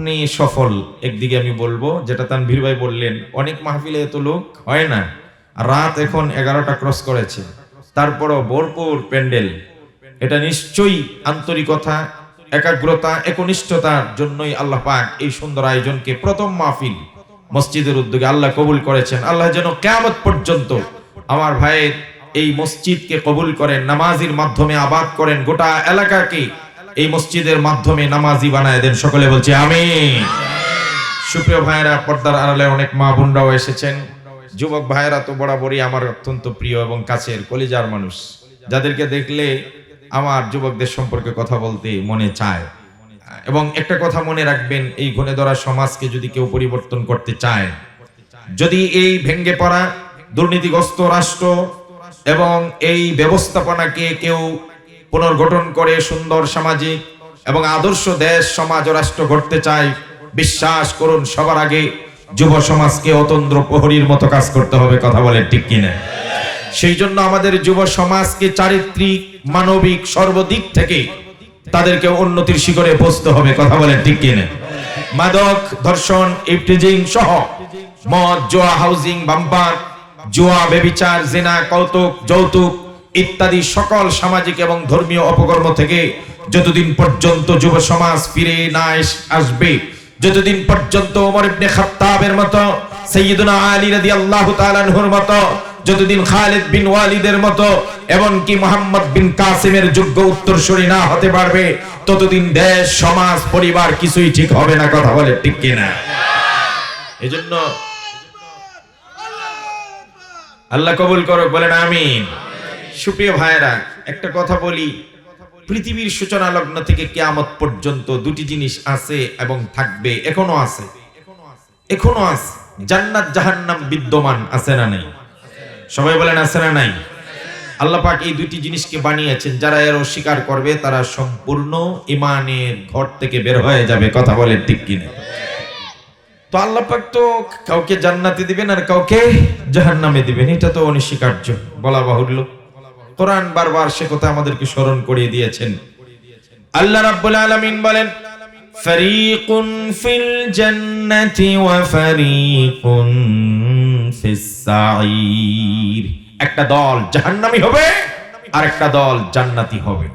আপনি সফল, একদিকে আমি বলব, যেটা তানভীর ভাই বললেন, অনেক মাহফিলে এত লোক হয় না। রাত এখন এগারোটা ক্রস করেছে। তারপরও ভরপুর প্যান্ডেল, এটা নিশ্চয়ই আন্তরিকতা, একাগ্রতা, একনিষ্ঠতার জন্যই আল্লাহ পাক এই সুন্দর আয়োজনকে প্রথম মাহফিল মসজিদের উদ্যোগে আল্লাহ কবুল করেছেন। আল্লাহ যেন কেয়ামত পর্যন্ত আমার ভাইয়ের এই মসজিদকে কবুল করেন, নামাজির মাধ্যমে আবাদ করেন, গোটা এলাকাকে এই মসজিদের মাধ্যমে নামাজি বানায় দেন। সকলে বলছে আমি সুপ্রিয় ভাইয়েরা, পর্দার আড়ালে অনেক মা বোনরাও এসেছেন। যুবক ভাইয়েরা তো বরাবরই আমার অত্যন্ত প্রিয় এবং কাছের কলিজার মানুষ। যাদেরকে দেখলে আমার যুবকদের সম্পর্কে কথা বলতে মনে চায়। এবং একটা কথা মনে রাখবেন, এই ঘনে ধরা সমাজকে যদি কেউ পরিবর্তন করতে চায়, যদি এই ভেঙ্গে পড়া দুর্নীতিগ্রস্ত রাষ্ট্র এবং এই ব্যবস্থাপনাকে কেউ পুনর্গঠন করে সুন্দর সামাজিক এবং আদর্শ দেশ, সমাজ রাষ্ট্র গড়তে চায় বিশ্বাস করুন, সবার আগে যুব সমাজকে অতন্দ্র প্রহরীর মতো কাজ করতে হবে, কথা বলে ঠিক কিনা? সেই জন্য আমাদের যুব সমাজকে চারিত্রিক, মানবিক, সর্বদিক থেকে তাদেরকে উন্নতির শিখরে পৌঁছতে হবে, কথা বলে ঠিক কিনা? মাদক, ধর্ষণ, ইফটিজিং সহ মদ, জোয়া, হাউজিং, বাম্পার, জুয়া, বেবিচার, জেনা, কৌতুক, যৌতুক ইত্যাদি সকল সামাজিক এবং ধর্মীয় অপকর্ম থেকে যতদিন পর্যন্ত যুব সমাজ ফিরে না আসবে, যতদিন পর্যন্ত ওমর ইবনে খাত্তাবের মতো সাইয়্যিদুনা আলী রাদিয়াল্লাহু তাআলা আনহুর মতো, যতদিন খালিদ বিন ওয়ালিদের মতো, এমনকি মোহাম্মদ বিন কাসিমের যোগ্য উত্তরসূরি না হতে পারবে, ততদিন দেশ, সমাজ, পরিবার কিছুই ঠিক হবে না, কথা বলে ঠিক কিনা? এজন্য আল্লাহ কবুল করো বলেন আমিন। সুপ্রিয় ভাইরা একটা কথা বলি। পৃথিবীর সূচনা লগ্ন থেকে কিয়ামত পর্যন্ত দুটি জিনিস আছে এবং থাকবে, এখনও আছে। এখনও আছে। জান্নাত, জাহান্নাম বিদ্যমান আছে না নাই? সবাই বলেন, আছে না নাই? আল্লাহ পাক এই দুটি জিনিসকে বানিয়েছেন, যারা এর অস্বীকার করবে, তারা সম্পূর্ণ ইমানের ঘর থেকে বের হয়ে যাবে, কথা বলে ঠিক কিনা? তো আল্লাহ পাক তো কাউকে জান্নাতে দিবেন আর কাউকে জাহান্নামে দিবেন, এটা তো অনস্বীকার্য, বলা বাহুল্য। কোরআন বারবার সে কথা আমাদেরকে স্মরণ করিয়ে দিয়েছেন। আল্লাহ রাব্বুল আলামিন বলেন, ফারিকুন ফিল জান্নাতি ওয়া ফারিকুন ফিস সাঈর। একটা দল জাহান্নামী হবে আর একটা দল জান্নাতি হবে।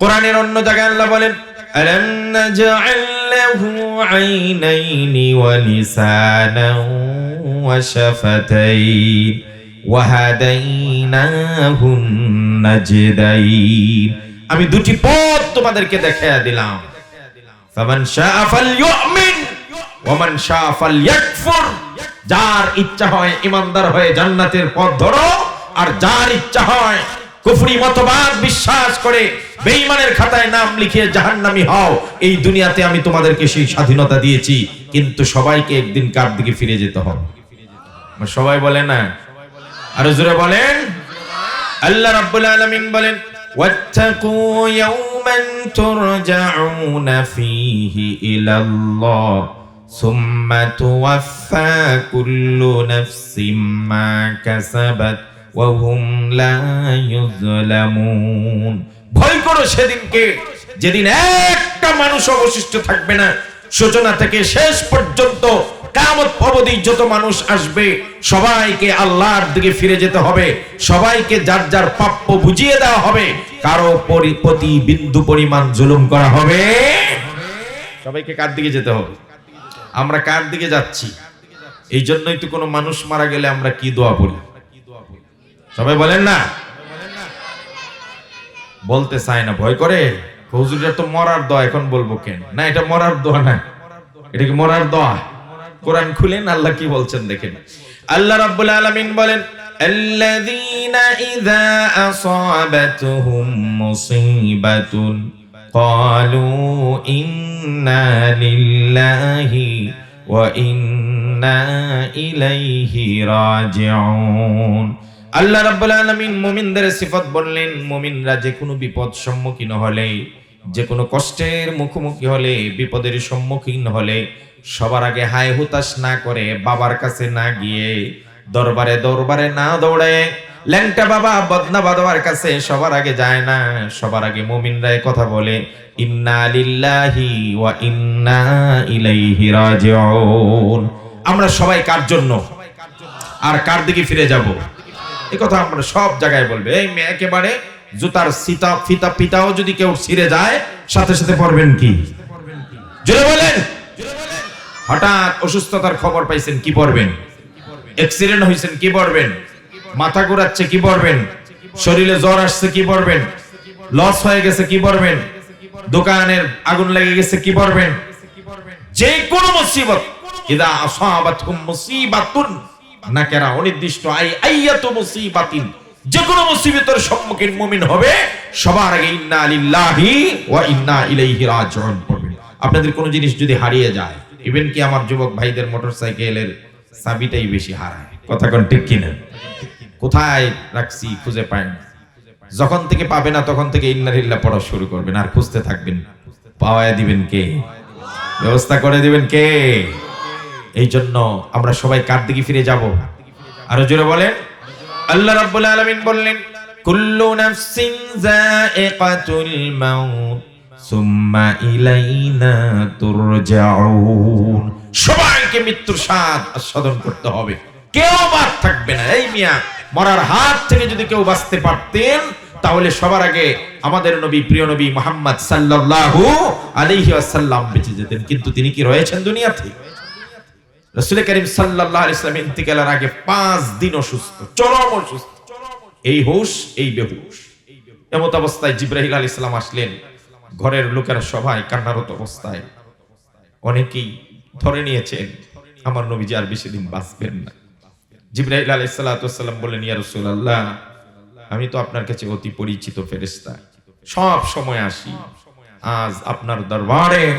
কোরআনের অন্য জায়গায় আল্লাহ বলেন, আলাম নাজআল লাহু আইনাইনি ওয়া লিসানান ওয়া শাফাতাইন। আমি দুটি পথ তোমাদেরকে দেখায়া দিলাম। যার ইচ্ছা হয় ইমানদার হয়ে জান্নাতের পথ ধরো, আর যার ইচ্ছা হয় কুফরি মতবাদ বিশ্বাস করে বেঈমানের খাতায় নাম লিখিয়ে জাহান্নামী হও। এই দুনিয়াতে আমি তোমাদেরকে সেই স্বাধীনতা দিয়েছি, কিন্তু সবাইকে একদিন কার দিকে ফিরে যেতে হবে? সবাই বলে না আরও জোরে বলেন। আল্লাহ রাব্বুল আলামিন বলেন, ওয়াত্তাকু ইয়াওমান তুরজাউনা ফীহি ইলাল্লাহ, সুম্মা তুওয়াফা কুল্লু নাফসিম মা কাসাবাত ওয়া হুম লা ইউযলামুন ভয় করো সেদিনকে, যেদিন একটা মানুষ অবশিষ্ট থাকবে না। সূচনা থেকে শেষ পর্যন্ত কামত অবধি যত মানুষ আসবে, সবাইকে আল্লাহর দিকে ফিরে যেতে হবে। সবাইকে যার যার প্রাপ্য বুঝিয়ে দেওয়া হবে। কারও পরি- প্রতি বিন্দু পরিমাণ জুলুম করা হবে। সবাইকে কার দিকে যেতে হবে? আমরা কার দিকে যাচ্ছি? এই জন্যই তো কোনো মানুষ মারা গেলে আমরা কি দোয়া পড়ি সবাই বলেন না? বলতে চায় না, ভয় করে? হুজুরের তো মরার দোয়া, এখন বলব কেন? না, এটা মরার দোয়া না। এটা কি মরার দোয়া? কোরআন খুলেন আল্লাহ কি বলছেন দেখেন আল্লাহ রাব্বুল আলামিন বলেন الذين إذا أصابتهم مصيبة قالوا إنا لله وإنا إليه راجعون আল্লাহ রাব্বুল আলামিন মুমিনদের সিফত বললেন মুমিনরা যে কোনো বিপদ সম্মুখীন হলে যে কোনো কষ্টের মুখোমুখি হলে বিপদের সম্মুখীন হলে সবার আগে হায় হুতাশ না করে বাবার কাছে না গিয়ে দরবারে দরবারে না দৌড়ে। ল্যাংটা বাবা বদনা বাদবার কাছে সবার আগে যায় না। সবার আগে মুমিনরা এ কথা বলে, ইন্না লিল্লাহি ওয়া ইন্না ইলাইহি রাজিউন। আমরা সবাই কার জন্য? আর কার দিকে ফিরে যাব? এই কথা আমরা সব জায়গায় বলবে। এই মেয়ে একেবারে জুতার সিতা, ফিতা, পিতাও যদি কেউ ছিঁড়ে যায়, সাথে সাথে পড়বেন কি? জোরে বলেন! হঠাৎ অসুস্থতার খবর পাইছেন, কি পড়বেন? অ্যাক্সিডেন্ট হয়েছেন কি পড়বেন? মাথা ঘুরাচ্ছে, কি পড়বেন? শরীরে জ্বর আসছে, কি পড়বেন? লস হয়ে গেছে, কি পড়বেন? দোকানের আগুন লেগে গেছে, কি পড়বেন? যে কোনো মুসিবত। ইদা আসাবাতহুম মুসিবাতুন নাকেরা অনির্দিষ্ট, আই আইয়াতু মুসিবাতিন। যে কোনো মুসিবতের সম্মুখীন মুমিন হবে, সবার আগে ইন্না লিল্লাহি ওয়া ইন্না ইলাইহি রাজিউন পড়বেন। আপনাদের কোনো জিনিস যদি হারিয়ে যায় ইভেন কি আমার যুবক ভাইদের মোটরসাইকেলের চাবিটাই বেশি হারায়। কথা কোন ঠিক কিনা? কোথায় রাখছি খুঁজে পাই না। যখন থেকে পাবে না তখন থেকে ইন্নারিল্লাহ পড়া শুরু করবেন। আর খুঁজতে থাকবেন। পাওয়ায় দিবেন কে? ব্যবস্থা করে দিবেন কে? এই জন্য আমরা সবাই কার দিকে ফিরে যাব? আরও জোরে বলেন। আল্লাহ রাব্বুল আলামিন বললেন, কুল্লু নাফসিন যায়িকাতুল মাউত। সবাইকে মৃত্যুর স্বাদ আস্বাদন করতে হবে। কেউ বাদ থাকবে না। এই মিয়া, মরার হাত থেকে যদি কেউ বাঁচতে পারতেন, তাহলে সবার আগে আমাদের নবী, প্রিয় নবী মোহাম্মদ সাল্লাল্লাহু আলাইহি ওয়াসাল্লাম বেঁচে যেতেন। কিন্তু তিনি কি রয়েছেন দুনিয়াতে? রসুল করিম সাল্লাল্লাহু আলাইহি সাল্লাম ইন্তিকালের আগে পাঁচ দিন অসুস্থ, চরম অসুস্থ। এই হুশ, এই বেহুশ। এমত অবস্থায় জিব্রাহিল আলাইহিস সালাম আসলেন। ঘরের লোকেরা সবাই কান্নারত অবস্থায়। অনেকেই ধরে নিয়েছেন আমার নবীজি আর বেশি দিন বাঁচবেন না। জিব্রাহিল আলাইহিস সালাম বললেন, ইয়া রাসূলুল্লাহ, আমি তো আপনার কাছে অতি পরিচিত ফেরেশতা। সব সময় আসি। আজ আপনার দরবারে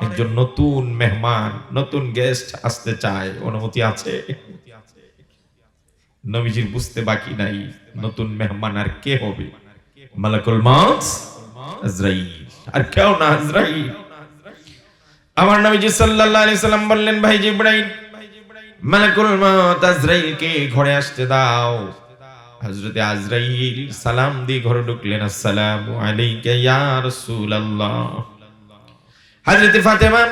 একজন নতুন মেহমান, নতুন গেস্ট আসতে চায়। অনুমতি আছে? নবীজির বুঝতে বাকি নাই, নতুন মেহমান আর কে হবে? মালাকুল মাউত, আজরাইল। আর কেউ না আজরাইল। আমার নবীজি সাল্লাল্লাহু আলাইহি সাল্লাম বললেন, ভাই জিব্রাইল, মালাকুল মাউত আজরাইলকে ঘরে আসতে দাও। হযরতে আজরাইল সালাম দিয়ে ঘরে ঢুকলেন, আসসালামু আলাইকা ইয়া রাসূলুল্লাহ। হযরতে ফাতেমা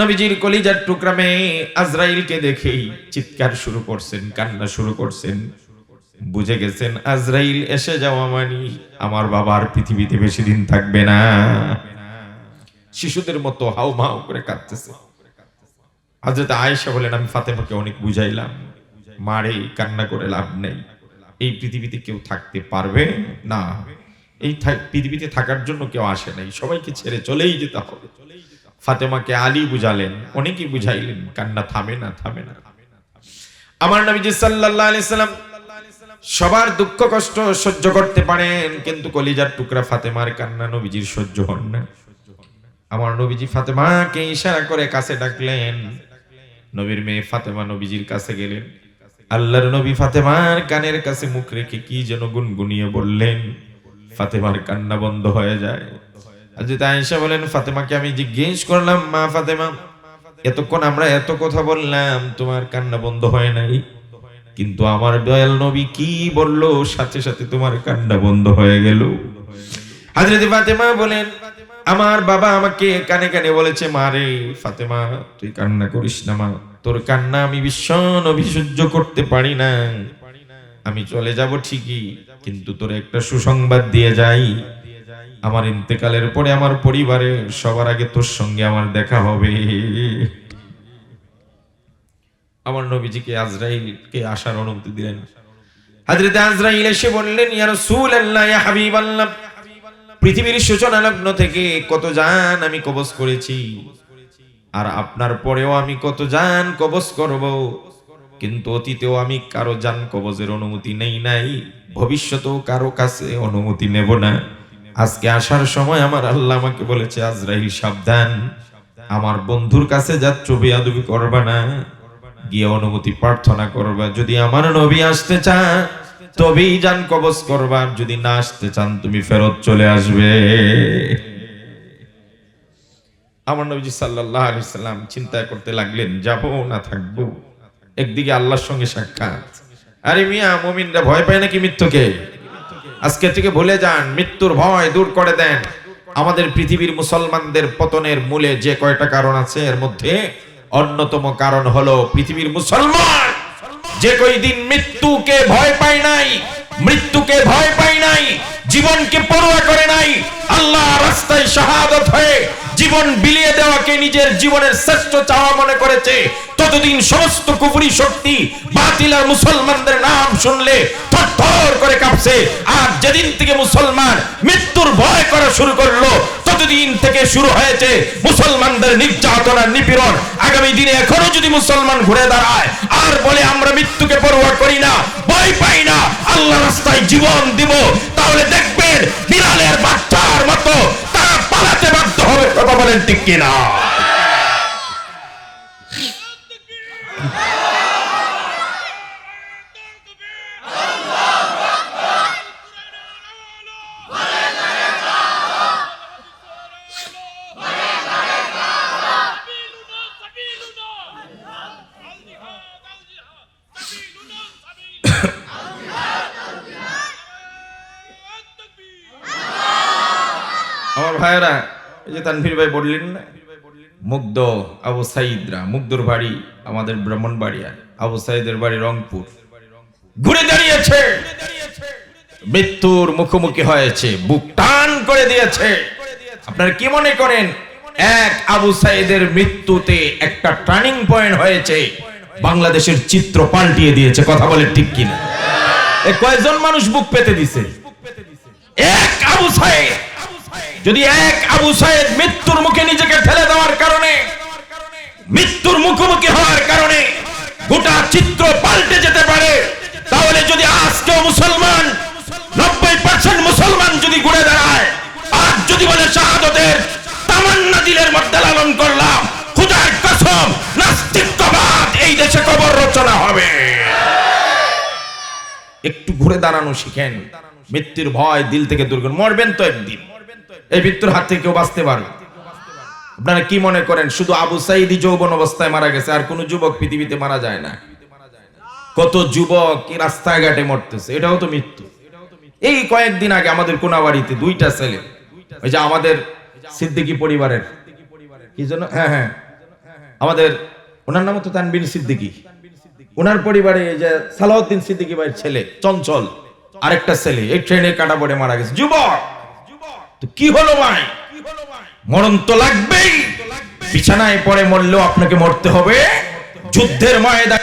নবীজির কলিজার টুকরা মেয়ে আজরাইলকে দেখেই চিৎকার শুরু করছেন, কান্না শুরু করছেন। বুঝে গেছেন, আজরাইল, এসে যাওয়া মানি আমার বাবার পৃথিবীতে বেশি দিন থাকবে না। শিশুদের মতো হাউ মাউ করে কাঁদতেছে। হযরত আয়েশা বলেন, আমি ফাতেমাকে অনেক বুঝাইলাম। মারে কান্না করে লাভ নেই। এই পৃথিবীতে কেউ থাকতে পারবে? না। এই পৃথিবীতে থাকার জন্য কেউ আসে নাই। সবাইকে ছেড়ে চলেই যেতে হবে। ফাতেমাকে আলী বুঝালেন। অনেকেই বুঝাইলেন, কান্না থামে না থামে না। আমার নবীজি সাল্লাল্লাহু আলাইহি সাল্লাম সবার দুঃখ কষ্ট সহ্য করতে পারেন, কিন্তু কলিজার টুকরা ফাতেমার কান্না নবীজির সহ্য হন না। আমার নবীজি ফাতেমাকে ইশারা করে কাছে ডাকলেন। নবীর মেয়ে ফাতেমা নবীজির কাছে গেলেন। আল্লাহর নবী ফাতেমার কানের কাছে মুখ রেখে কি যেন গুনগুনিয়ে বললেন, ফাতেমার কান্না বন্ধ হয়ে যায়। হযরত আয়েশা বলেন, ফাতেমাকে আমি জিজ্ঞেস করলাম, মা ফাতেমা, এতক্ষণ আমরা এত কথা বললাম, তোমার কান্না বন্ধ হয় নাই? কিন্তু আমার দয়াল নবী কি বলল? সাথে সাথে তোমার কান্না বন্ধ হয়ে গেল। হযরত ফাতেমা বলেন, আমার বাবা আমাকে কানে কানে বলেছে মারে ফাতেমা, তুই কান্না করিস না, মা। তোর কান্না আমি ভীষণ নবী সহ্য করতে পারি না। আমি চলে যাব ঠিকই, কিন্তু তোর একটা সুসংবাদ দিয়ে যাই। আমার ইন্তেকালের পরে আমার পরিবারে সবার আগে তোর সঙ্গে আমার দেখা হবে। আমার নবীজিকে আজরাইলকে আসার অনুমতি দিলেন। হযরত আজরাইল এসে বললেন, ইয়া রাসূলুল্লাহ, ইয়া হাবিবাল্লাহ, পৃথিবীর সূচনা লগ্ন থেকে কত জান আমি কবজ করেছি। আর আপনার পরেও আমি কত জান কবজ করব। কিন্তু অতীতেও আমি কারও জান কবজের অনুমতি নেই নাই। ভবিষ্যতেও কারও কাছে অনুমতি নেব না। আজকে আসার সময় আমার আল্লাহ আমাকে বলেছে, আজরাইল, সাবধান। আমার বন্ধুর কাছে যাচ্ছ, বেয়াদবি করবা না। গিয়ে অনুমতি প্রার্থনা করবা। যদি আমার নবী আসতে চান, তবেই যান কবজ করবা যদি না আসতে চান, তুমি ফেরত চলে আসবে। আমার নবীজি সাল্লাল্লাহু আলাইহি সাল্লাম চিন্তা করতে লাগলেন, যাব না থাকব? একদিকে আল্লাহর সঙ্গে সাক্ষাৎ। আরে মিয়া, মুমিনরা ভয় পায় নাকি মৃত্যুকে? আজকে থেকে ভুলে যান, মৃত্যুর ভয় দূর করে দেন। আমাদের পৃথিবীর মুসলমানদের পতনের মূলে যে কয়টা কারণ আছে, এর মধ্যে অন্যতম কারণ হলো পৃথিবীর মুসলমান। যে কই দিন মৃত্যুকে ভয় পায় নাই, মৃত্যুকে ভয় পায় নাই, জীবনকে পরোয়া করে নাই আল্লাহ রাস্তায় শাহাদত হয়ে জীবন বিলিয়ে দেওয়াকে নিজের জীবনের শ্রেষ্ঠ চাওয়া মনে করেছে, ততদিন সমস্ত কুফরি শক্তি বাতিল আর মুসলমানদের নাম শুনলে থরথর করে কাঁপছে। আর যেদিন থেকে মুসলমান মৃত্যুর ভয় করা শুরু করল ততদিন থেকে শুরু হয়েছে মুসলমানদের নির্যাতন আর নিপীড়ন, আগামী দিনে এখনও যদি মুসলমান ঘুরে দাঁড়ায়, আর বলে আমরা মৃত্যুকে পরোয়া করি না, ভয় পাই না, আল্লাহ রাস্তায় জীবন দিব, তাহলে দেখবেন বিড়ালের বাচ্চার মতো তারা পালাতে বাধ্য হবে। কথা বলেন ঠিক কিনা আমার ভাইয়েরা এই যে তানভীর ভাই বললেন না মুগ্ধ আবু সাইদরা, মুগ্ধর বাড়ি আমাদের ব্রাহ্মণবাড়িয়া, আবু সাইদের বাড়ি রংপুর। ঘুরে দাঁড়িয়েছে। মৃত্যুর মুখোমুখি হয়েছে। বুক টান করে দিয়েছে। আপনারা কি মনে করেন? এক আবু সাইদের মৃত্যুতে একটা টার্নিং পয়েন্ট হয়েছে। বাংলাদেশের চিত্র পাল্টিয়ে দিয়েছে। কথা বলে ঠিক কিনা? এ কয়জন মানুষ বুক পেতে দিছে? এক আবু সাইদ। যদি এক আবু সাইদ মৃত্যুর মুখে নিজেকে ঠেলে দেওয়ার কারণে, মৃত্যুর মুখোমুখি হওয়ার কারণে গোটা চিত্র পাল্টে যেতে পারে, তাহলে যদি আজকেও মুসলমান, নব্বই পার্সেন্ট মুসলমান যদি ঘুরে দাঁড়ায়, আর যদি বলে শাহাদতের তামান্না দিলের মধ্যে লালন করলাম, খুদার কসম, নাস্তিকবাদ, এই দেশে কবর রচনা হবে। একটু ঘুরে দাঁড়ানো শিখেন, মৃত্যুর ভয় দিল থেকে দূর মরবেন তো একদিন। এই মৃত্যুর হাত থেকে কেউ বাঁচতে পারবে আপনারা কি মনে করেন, শুধু আবু সাইদি যৌবন অবস্থায় মারা গেছে, আর কোন যুবক পৃথিবীতে মারা যায় না? কত যুবক রাস্তাঘাটে মরতেছে, এটাও তো মৃত্যু। এই কয়েকদিন আগে আমাদের কোনাবাড়িতে দুইটা ছেলে, ওই যে আমাদের সিদ্দিকী পরিবারের। কি জন্য হ্যাঁ হ্যাঁ। আমাদের, ওনার নাম তো তানবিন সিদ্দিকী। ওনার পরিবারে যে সালাউদ্দিন সিদ্দিকী ভাইয়ের ছেলে, চঞ্চল, আরেকটা ছেলে, এই ট্রেনে কাটা পড়ে মারা গেছে। যুবক! কি হলো ভাই? মরণ তো লাগবেই। বিছানায় পরে মরলেও আপনাকে মরতে হবে। যুদ্ধের ময়দান